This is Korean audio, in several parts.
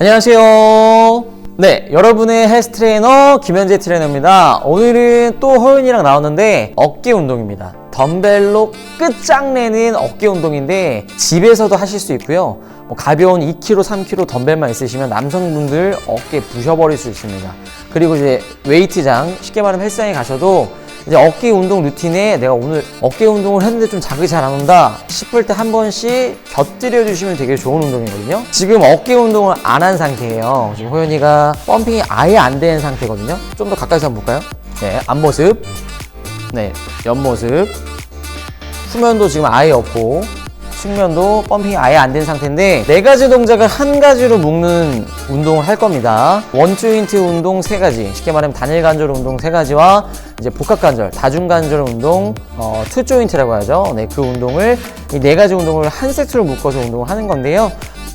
안녕하세요. 네, 여러분의 헬스 트레이너 김현재 트레이너입니다. 오늘은 또 허윤이랑 나왔는데 어깨 운동입니다. 덤벨로 끝장내는 어깨 운동인데 집에서도 하실 수 있고요. 뭐 가벼운 2kg, 3kg 덤벨만 있으시면 남성분들 어깨 부셔버릴 수 있습니다. 그리고 이제 웨이트장, 쉽게 말하면 헬스장에 가셔도 이제 어깨 운동 루틴에 내가 오늘 어깨 운동을 했는데 좀 자극이 잘 안 온다 싶을 때 한 번씩 곁들여 주시면 되게 좋은 운동이거든요. 지금 어깨 운동을 안 한 상태예요. 지금 호연이가 펌핑이 아예 안 된 상태거든요. 좀 더 가까이서 한번 볼까요? 네, 앞모습. 네, 옆모습. 후면도 지금 아예 없고 측면도 펌핑이 아예 안 된 상태인데 네 가지 동작을 한 가지로 묶는 운동을 할 겁니다. 원조인트 운동 세 가지, 쉽게 말하면 단일 관절 운동 세 가지와 이제 복합 관절, 다중 관절 운동, 어, 투 조인트라고 하죠. 네, 그 운동을 이 네 가지 운동을 한 세트로 묶어서 운동을 하는 건데요.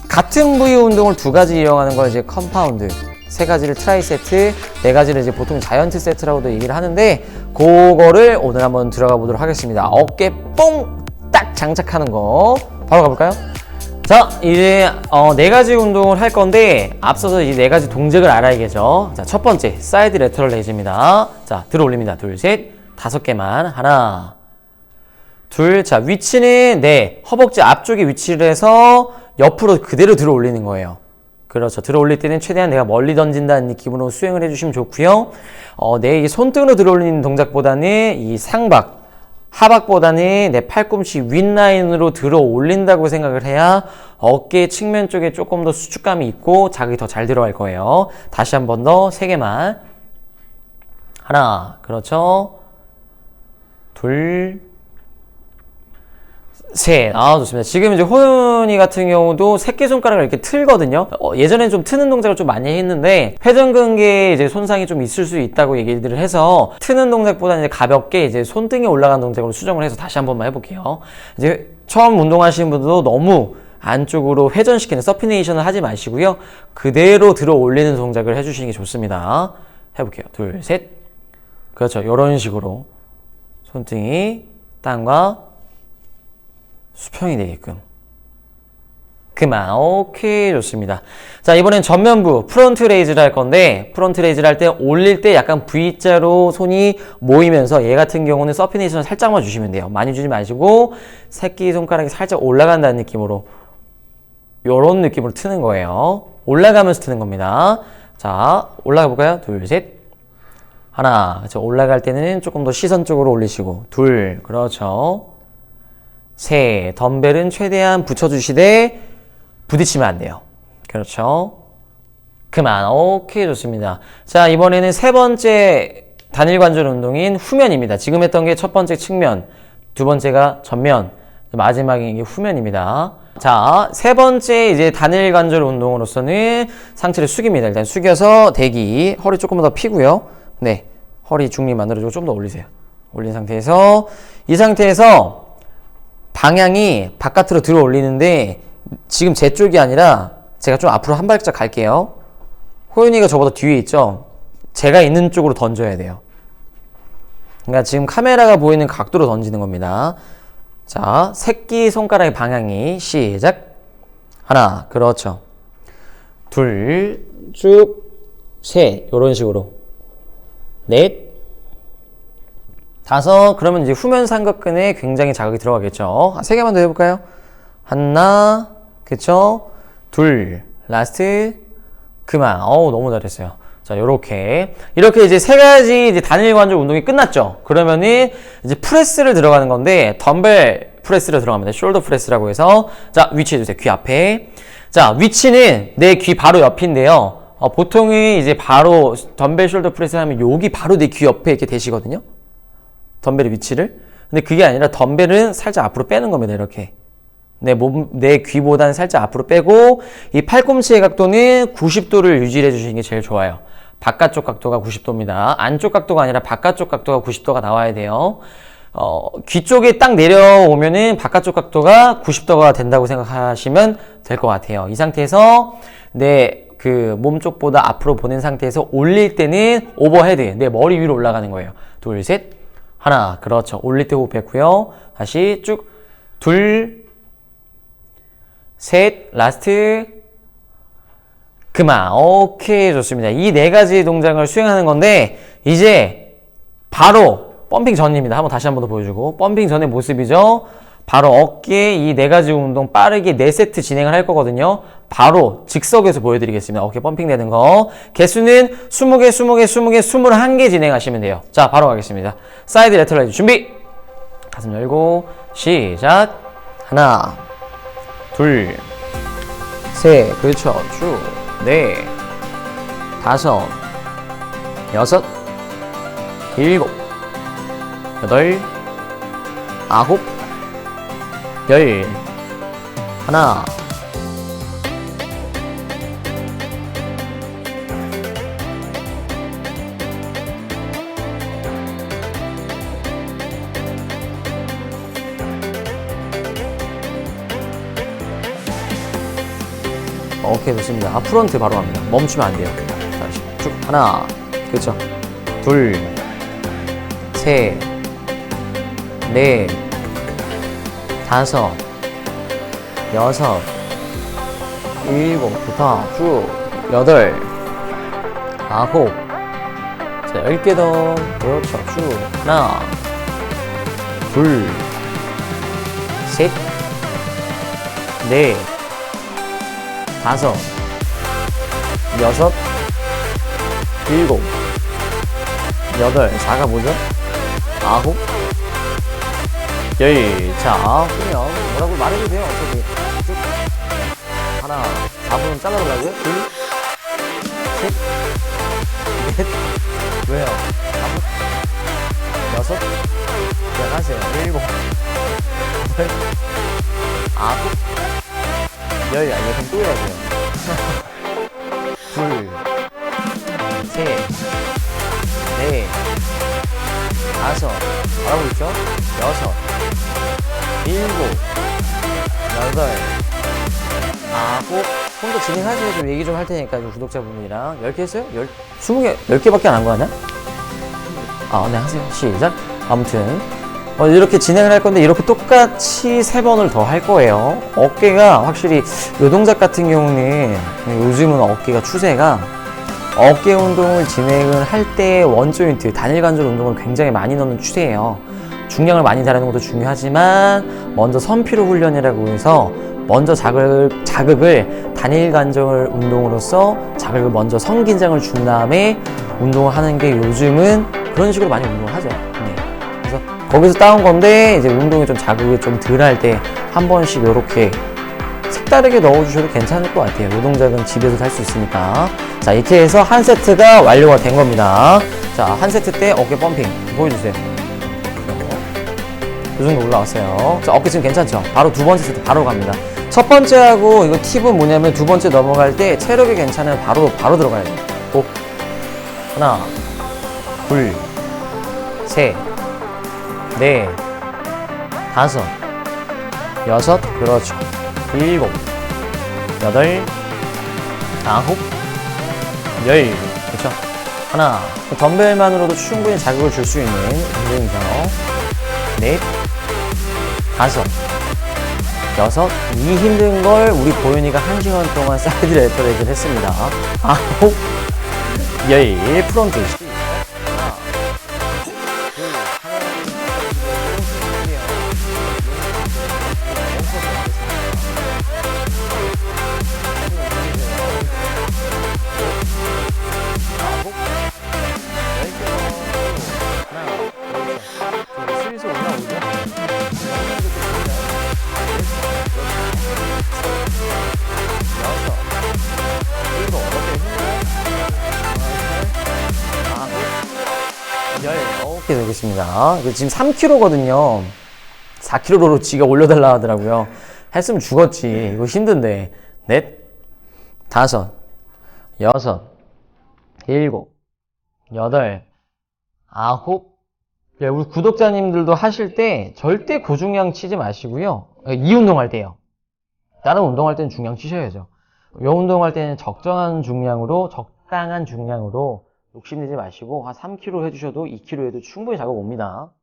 같은 부위 운동을 두 가지 이용하는 걸 이제 컴파운드. 세 가지를 트라이 세트, 네 가지를 이제 보통 자이언트 세트라고도 얘기를 하는데 그거를 오늘 한번 들어가 보도록 하겠습니다. 어깨 뽕 딱 장착하는 거 바로 가볼까요? 자 이제 어, 네 가지 운동을 할 건데 앞서서 이 네 가지 동작을 알아야겠죠. 자첫 번째 사이드 레터럴 레이즈입니다. 자 들어 올립니다. 둘, 셋, 다섯 개만 하나, 둘, 자 위치는 네 허벅지 앞쪽에 위치를 해서 옆으로 그대로 들어 올리는 거예요. 그렇죠. 들어 올릴 때는 최대한 내가 멀리 던진다는 느낌으로 수행을 해주시면 좋고요. 어, 내 손등으로 들어 올리는 동작보다는 이 상박, 하박보다는 내 팔꿈치 윗라인으로 들어 올린다고 생각을 해야 어깨 측면 쪽에 조금 더 수축감이 있고 자극이 더 잘 들어갈 거예요. 다시 한 번 더 세 개만. 하나, 그렇죠. 둘, 셋. 아, 좋습니다. 지금 이제 호연이 같은 경우도 새끼손가락을 이렇게 틀거든요. 어, 예전엔 좀 트는 동작을 좀 많이 했는데, 회전근개에 이제 손상이 좀 있을 수 있다고 얘기들을 해서, 트는 동작보다는 이제 가볍게 이제 손등에 올라가는 동작으로 수정을 해서 다시 한 번만 해볼게요. 이제 처음 운동하시는 분들도 너무 안쪽으로 회전시키는 서피네이션을 하지 마시고요. 그대로 들어 올리는 동작을 해주시는 게 좋습니다. 해볼게요. 둘, 셋. 그렇죠. 이런 식으로. 손등이 땅과 수평이 되게끔. 그만. 오케이. 좋습니다. 자, 이번엔 전면부 프론트 레이즈를 할 건데, 프론트 레이즈를 할 때 올릴 때 약간 V자로 손이 모이면서 얘 같은 경우는 서피네이션을 살짝만 주시면 돼요. 많이 주지 마시고, 새끼 손가락이 살짝 올라간다는 느낌으로, 요런 느낌으로 트는 거예요. 올라가면서 트는 겁니다. 자, 올라가 볼까요? 둘, 셋. 하나. 그렇죠. 올라갈 때는 조금 더 시선 쪽으로 올리시고, 둘. 그렇죠. 셋. 덤벨은 최대한 붙여주시되 부딪히면 안 돼요. 그렇죠. 그만. 오케이. 좋습니다. 자, 이번에는 세 번째 단일 관절 운동인 후면입니다. 지금 했던 게 첫 번째 측면, 두 번째가 전면, 마지막이 이게 후면입니다. 자, 세 번째 이제 단일 관절 운동으로서는 상체를 숙입니다. 일단 숙여서 대기, 허리 조금 더 피고요. 네. 허리 중립 만들어주고 좀 더 올리세요. 올린 상태에서 이 상태에서 방향이 바깥으로 들어 올리는데 지금 제 쪽이 아니라 제가 좀 앞으로 한 발짝 갈게요. 호윤이가 저보다 뒤에 있죠? 제가 있는 쪽으로 던져야 돼요. 그러니까 지금 카메라가 보이는 각도로 던지는 겁니다. 자, 새끼 손가락의 방향이 시작. 하나, 그렇죠. 둘, 쭉, 셋, 이런 식으로. 넷, 다섯, 그러면 이제 후면 삼각근에 굉장히 자극이 들어가겠죠. 세 개만 더 해볼까요? 하나, 그쵸? 둘, 라스트, 그만. 어우, 너무 잘했어요. 자, 요렇게. 이렇게 이제 세 가지 이제 단일 관절 운동이 끝났죠. 그러면은 이제 프레스를 들어가는 건데, 덤벨 프레스를 들어갑니다. 숄더 프레스라고 해서. 자, 위치해 주세요. 귀 앞에. 자, 위치는 내 귀 바로 옆인데요. 어, 보통은 이제 바로 덤벨 숄더 프레스 하면 여기 바로 내 귀 옆에 이렇게 되시거든요. 덤벨의 위치를. 근데 그게 아니라 덤벨은 살짝 앞으로 빼는 겁니다. 이렇게. 내 몸, 내 귀보다는 살짝 앞으로 빼고 이 팔꿈치의 각도는 90도를 유지해 주시는 게 제일 좋아요. 바깥쪽 각도가 90도입니다. 안쪽 각도가 아니라 바깥쪽 각도가 90도가 나와야 돼요. 어, 귀 쪽에 딱 내려오면은 바깥쪽 각도가 90도가 된다고 생각하시면 될 것 같아요. 이 상태에서 내 그 몸쪽보다 앞으로 보낸 상태에서 올릴 때는 오버헤드, 내 머리 위로 올라가는 거예요. 둘, 셋, 하나. 그렇죠. 올릴 때 호흡 했고요. 다시 쭉, 둘, 셋, 라스트, 그만. 오케이, 좋습니다. 이 네 가지 동작을 수행하는 건데, 이제 바로 펌핑 전입니다. 한번 다시 한 번 더 보여주고. 펌핑 전의 모습이죠. 바로 어깨 이 네 가지 운동 빠르게 네 세트 진행을 할 거거든요. 바로 즉석에서 보여드리겠습니다. 어깨 펌핑 되는 거. 개수는 20개, 20개, 20개, 21개 진행하시면 돼요. 자, 바로 가겠습니다. 사이드 레터라이즈 준비! 가슴 열고, 시작! 하나, 둘, 셋, 그렇죠. 쭉. 넷, 다섯, 여섯, 일곱, 여덟, 아홉, 열, 하나, 오케이 좋습니다. 아, 프론트 바로 갑니다. 멈추면 안 돼요. 다시 쭉 하나, 그렇죠. 둘, 셋, 넷, 다섯, 여섯, 일곱, 좋다. 쭉 여덟, 아홉, 자 열 개 더, 그렇죠. 쭉 하나, 둘, 셋, 넷. 다섯, 여섯, 일곱, 여덟, 사가 뭐죠? 아홉, 열. 자, 그러면 뭐라고 말해도 돼요. 어차피. 쭉. 하나, 4분 잘라보려고요? 둘, 셋, 넷, 왜요? 다섯, 여섯, 그냥 하세요. 일곱, 여덟, 아홉, 열, 좀또 해야 돼요. 둘, 셋, 넷, 다섯, 말하고 있죠? 여섯, 일곱, 여덟, 아홉, 좀 더 진행하세요. 좀 얘기 좀 할 테니까, 좀 구독자분들이랑. 10개 했어요? 10, 20개, 10개밖에 안 한 거 아니야? 아, 네, 하세요. 시작. 아무튼. 어, 이렇게 진행을 할 건데 이렇게 똑같이 세 번을 더 할 거예요. 어깨가 확실히 요 동작 같은 경우는 요즘은 어깨가 추세가 어깨 운동을 진행을 할 때 원조인트 단일 관절 운동을 굉장히 많이 넣는 추세예요. 중량을 많이 다루는 것도 중요하지만 먼저 선피로 훈련이라고 해서 먼저 자극, 자극을 단일 관절 운동으로서 자극을 먼저 성긴장을 준 다음에 운동을 하는 게 요즘은 그런 식으로 많이 운동을 하죠. 네. 그래서 거기서 따온 건데 이제 운동이 좀 자극이 좀 덜 할 때 한 번씩 이렇게 색다르게 넣어주셔도 괜찮을 것 같아요. 이 동작은 집에서 할수 있으니까. 자, 이렇게 해서 한 세트가 완료가 된 겁니다. 자, 한 세트 때 어깨 펌핑 보여주세요. 이 정도 올라왔어요. 자, 어깨 지금 괜찮죠? 바로 두 번째 세트 바로 갑니다. 첫 번째하고 이거 팁은 뭐냐면 두 번째 넘어갈 때 체력이 괜찮으면 바로, 바로 들어가야 돼요. 고. 하나, 둘, 셋, 넷, 다섯, 여섯, 그렇죠. 일곱, 여덟, 아홉, 열, 그렇죠. 하나, 덤벨만으로도 충분히 자극을 줄 수 있는 운동이죠. 넷, 다섯, 여섯, 이 힘든 걸 우리 보윤이가 한 시간 동안 사이드 레터레이즈를 했습니다. 아홉, 열, 프론트. 이렇게 되겠습니다. 지금 3kg거든요. 4kg로 지가 올려달라 하더라고요. 했으면 죽었지. 이거 힘든데. 넷, 다섯, 여섯, 일곱, 여덟, 아홉, 야, 우리 구독자님들도 하실 때 절대 고중량 치지 마시고요. 이 운동할 때요. 다른 운동할 때는 중량 치셔야죠. 이 운동할 때는 적정한 중량으로, 적당한 중량으로 욕심내지 마시고 한 3kg 해주셔도 2kg 해도 충분히 작업 옵니다.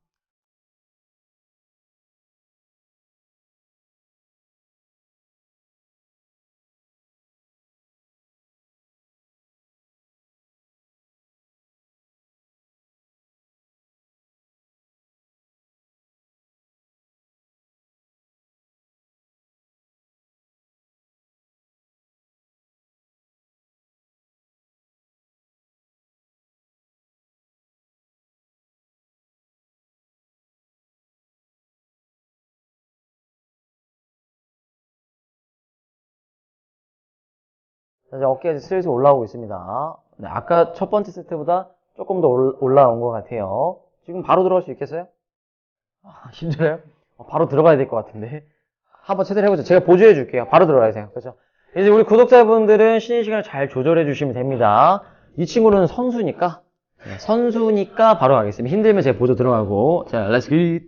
자, 이제 어깨가 슬슬 올라오고 있습니다. 네, 아까 첫 번째 세트보다 조금 더 올- 올라온 것 같아요. 지금 바로 들어갈 수 있겠어요? 아, 힘들어요? 어, 바로 들어가야 될 것 같은데. 한번 제대로 해보죠. 제가 보조해 줄게요. 바로 들어가야 돼요. 그렇죠? 이제 우리 구독자분들은 쉬는 시간을 잘 조절해 주시면 됩니다. 이 친구는 선수니까 네, 선수니까 바로 가겠습니다. 힘들면 제가 보조 들어가고 자, 렛츠 기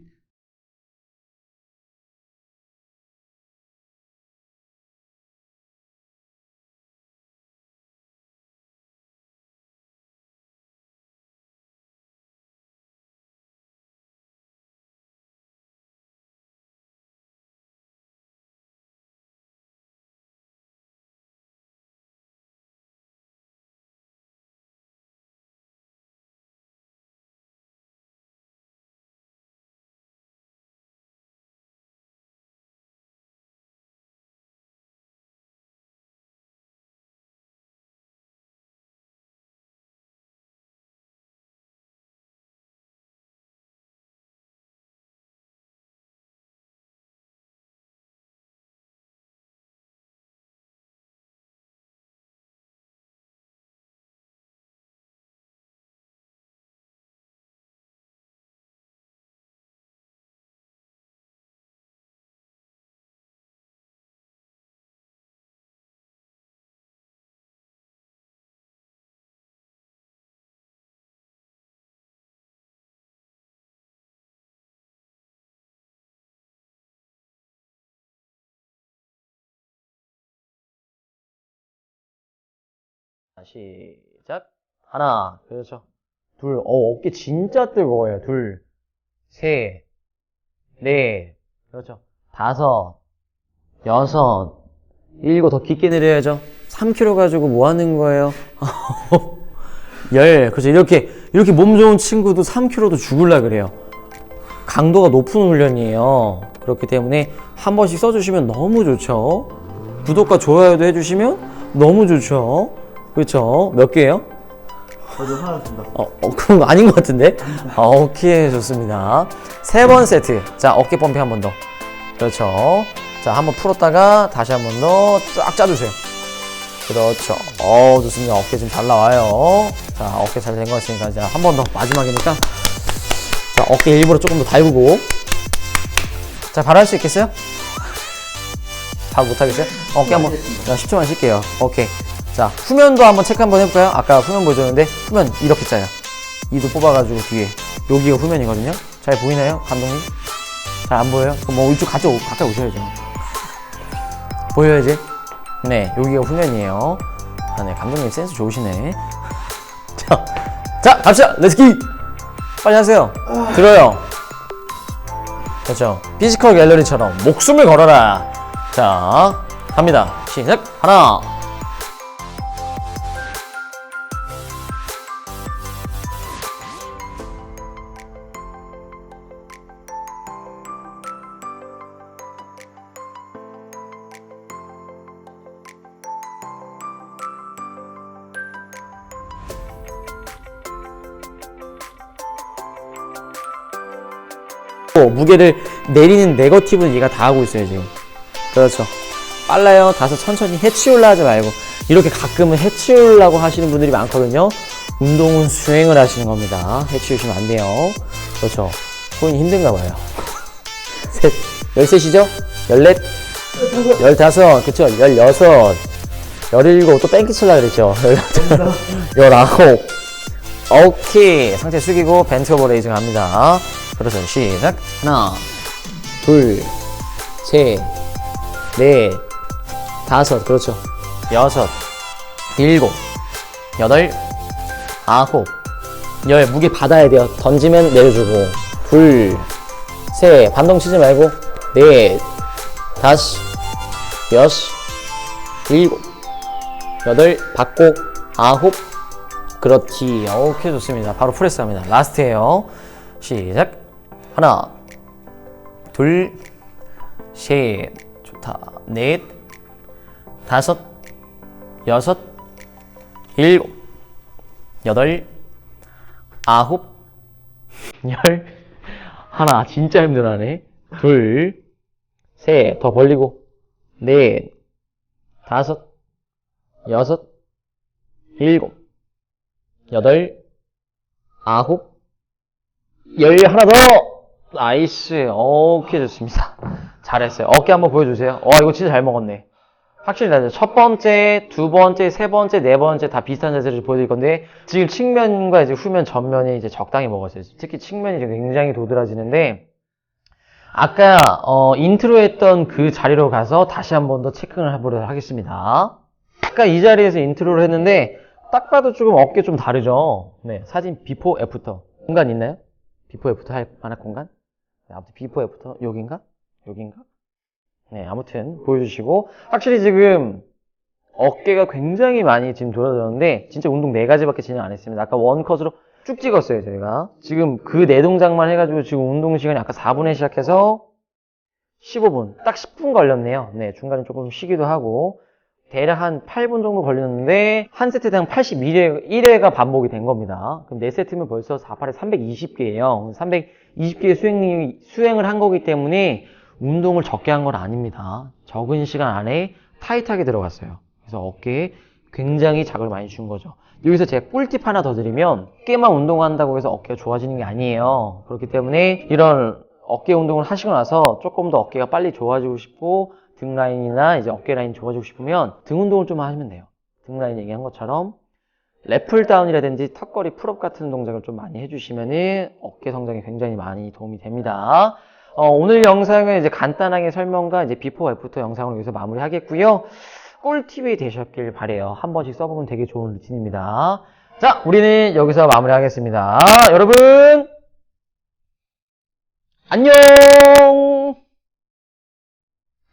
시작. 하나, 그렇죠. 둘, 어, 어깨 진짜 뜨거워요. 둘, 셋, 넷, 그렇죠. 다섯, 여섯, 일곱, 더 깊게 내려야죠. 3kg 가지고 뭐 하는 거예요? 열, 그렇죠. 이렇게, 이렇게 몸 좋은 친구도 3kg도 죽을라 그래요. 강도가 높은 훈련이에요. 그렇기 때문에 한 번씩 써주시면 너무 좋죠. 구독과 좋아요도 해주시면 너무 좋죠. 그렇죠. 몇 개예요? 저도 화났습니다. 어, 어, 그런 거 아닌 것 같은데? 아, 오케이, 좋습니다. 세 번 세트. 자, 어깨 펌핑 한 번 더. 그렇죠. 자, 한번 풀었다가 다시 한 번 더 쫙 짜주세요. 그렇죠. 어, 좋습니다. 어깨 지금 잘 나와요. 자, 어깨 잘된것 같으니까 이제 한번 더 마지막이니까. 자, 어깨 일부러 조금 더 달구고. 자, 바로 할 수 있겠어요? 바로 못하겠어요? 어깨 한 번, 자, 10초만 쉴게요. 오케이. 자, 후면도 한번 체크 한번 해볼까요? 아까 후면 보여줬는데, 후면 이렇게 짜요. 이도 뽑아가지고 뒤에. 여기가 후면이거든요? 잘 보이나요? 감독님? 잘 안 보여요? 그럼 뭐 이쪽 오- 가까이 오셔야죠. 보여야지? 네, 여기가 후면이에요. 아, 네, 감독님 센스 좋으시네. 자, 자, 갑시다! 렛츠기! 빨리 하세요. 들어요. 그렇죠. 피지컬 갤러리처럼 목숨을 걸어라. 자, 갑니다. 시작. 하나, 무게를 내리는 네거티브는 얘가 다 하고 있어요 지금. 그렇죠. 빨라요. 다소 천천히 해치올라 하지 말고. 이렇게 가끔은 해치우려고 하시는 분들이 많거든요. 운동은 수행을 하시는 겁니다. 해치우시면 안 돼요. 그렇죠. 코인이 힘든가 봐요. 셋. 열셋이죠? 열넷? 열다섯. 그쵸? 열여섯. 열일곱. 또 뺑기 칠라 그랬죠? 열여덟. 열아홉. 오케이. 상체 숙이고 벤트 오버 레이즈 갑니다 그래서 시작. 하나 둘셋넷 다섯. 그렇죠. 여섯 일곱 여덟 아홉 열. 무게 받아야 돼요. 던지면 내려주고. 둘셋 반동 치지 말고. 넷 다섯 여섯 일곱 여덟 받고. 아홉. 그렇지. 오케이, 좋습니다. 바로 프레스 합니다. 라스트에요. 시작. 하나, 둘, 셋, 좋다. 넷, 다섯, 여섯, 일곱, 여덟, 아홉, 열, 하나, 진짜 힘들어하네. 둘, 셋, 더 벌리고, 넷, 다섯, 여섯, 일곱, 여덟, 아홉, 열 하나 더! 나이스. 오케이, 좋습니다. 잘했어요. 어깨 한번 보여주세요. 와, 이거 진짜 잘 먹었네. 확실히 나죠. 첫 번째, 두 번째, 세 번째, 네 번째 다 비슷한 자세를 보여드릴 건데, 지금 측면과 이제 후면, 전면이 이제 적당히 먹었어요. 특히 측면이 굉장히 도드라지는데, 아까, 어, 인트로 했던 그 자리로 가서 다시 한 번 더 체크를 해보도록 하겠습니다. 아까 이 자리에서 인트로를 했는데, 딱 봐도 조금 어깨 좀 다르죠? 네, 사진 비포, 애프터. 공간 있나요? 비포, 애프터 할 만한 공간? 네, 아무튼 비포, 애프터. 여긴가? 여긴가? 네, 아무튼 보여주시고 확실히 지금 어깨가 굉장히 많이 지금 돌아졌는데 진짜 운동 네 가지밖에 진행 안 했습니다. 아까 원컷으로 쭉 찍었어요, 저희가. 지금 그 네 동작만 해가지고 지금 운동 시간이 아까 4분에 시작해서 15분, 딱 10분 걸렸네요. 네, 중간에 조금 쉬기도 하고 대략 한 8분 정도 걸렸는데 한 세트당 81회 1회가 반복이 된 겁니다. 그럼 4세트면 벌써 4, 8에 320개예요. 320개의 수행, 수행을 한 거기 때문에 운동을 적게 한 건 아닙니다. 적은 시간 안에 타이트하게 들어갔어요. 그래서 어깨에 굉장히 자극을 많이 준 거죠. 여기서 제가 꿀팁 하나 더 드리면 어깨만 운동한다고 해서 어깨가 좋아지는 게 아니에요. 그렇기 때문에 이런 어깨 운동을 하시고 나서 조금 더 어깨가 빨리 좋아지고 싶고 등 라인이나 이제 어깨 라인 좋아지고 싶으면 등 운동을 좀 하시면 돼요. 등 라인 얘기한 것처럼 래플 다운이라든지 턱걸이 풀업 같은 동작을 좀 많이 해주시면은 어깨 성장에 굉장히 많이 도움이 됩니다. 어, 오늘 영상은 이제 간단하게 설명과 이제 비포 애프터 영상을 여기서 마무리하겠고요. 꿀팁이 되셨길 바래요. 한 번씩 써보면 되게 좋은 루틴입니다. 자, 우리는 여기서 마무리하겠습니다. 여러분, 안녕!